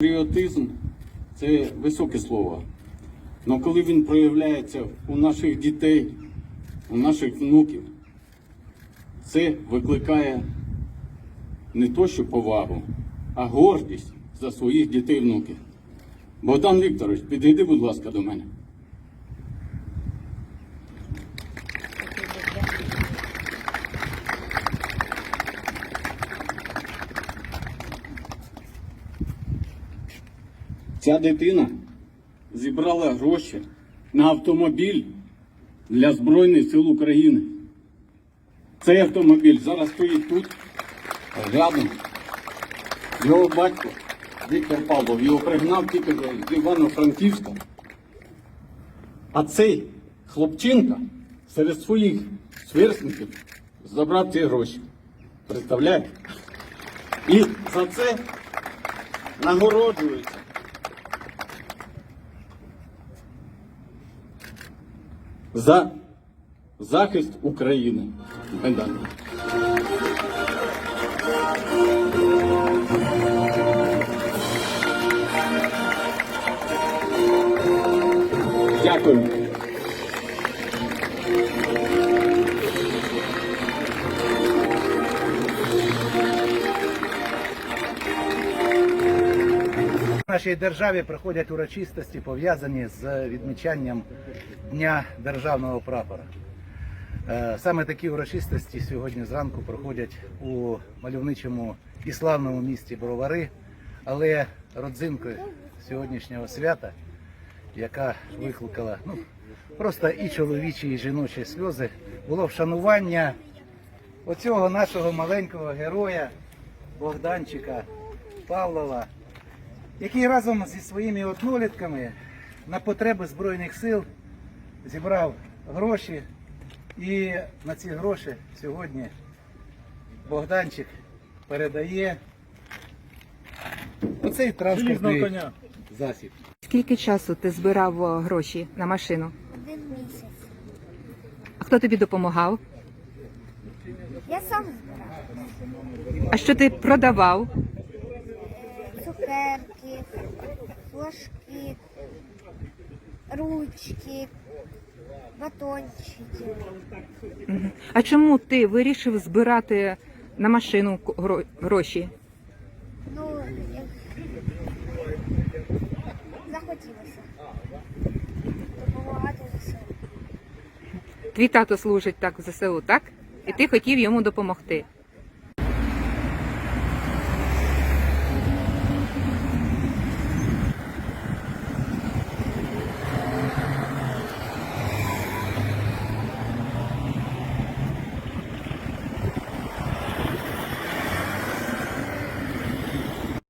Патріотизм це високе слово. Але коли він проявляється у наших дітей, у наших внуків, це викликає не то що повагу, а гордість за своїх дітей і внуків. Богдан Вікторович, підійди, будь ласка, до мене. Ця дитина зібрала гроші на автомобіль для Збройних сил України. Цей автомобіль зараз стоїть тут, рядом. Його батько Віктор Павлов його пригнав тільки з Івано-Франківська. А цей хлопчинка серед своїх сверстників забрав ці гроші. Представляєте? І за це нагороджується. За захист України. Медаль. Дякую. Нашій державі проходять урочистості, пов'язані з відмічанням Дня державного прапора. Е, Саме такі урочистості сьогодні зранку проходять у мальовничому і славному місті Бровари, але родзинкою сьогоднішнього свята, яка викликала ну, просто і чоловічі, і жіночі сльози, було вшанування оцього нашого маленького героя Богданчика Павлова який разом зі своїми однолітками на потреби Збройних сил зібрав гроші. І на ці гроші сьогодні Богданчик передає оцей транспортний засіб. Скільки часу ти збирав гроші на машину? Один місяць. А хто тобі допомагав? Я сам збирав А що ти продавав? Флажки, ручки, батончики. А чому ти вирішив збирати на машину гро- гроші? Ну, як захотілося допомагати ЗСУ. Твій тато служить так в ЗСУ, так? І ти хотів йому допомогти.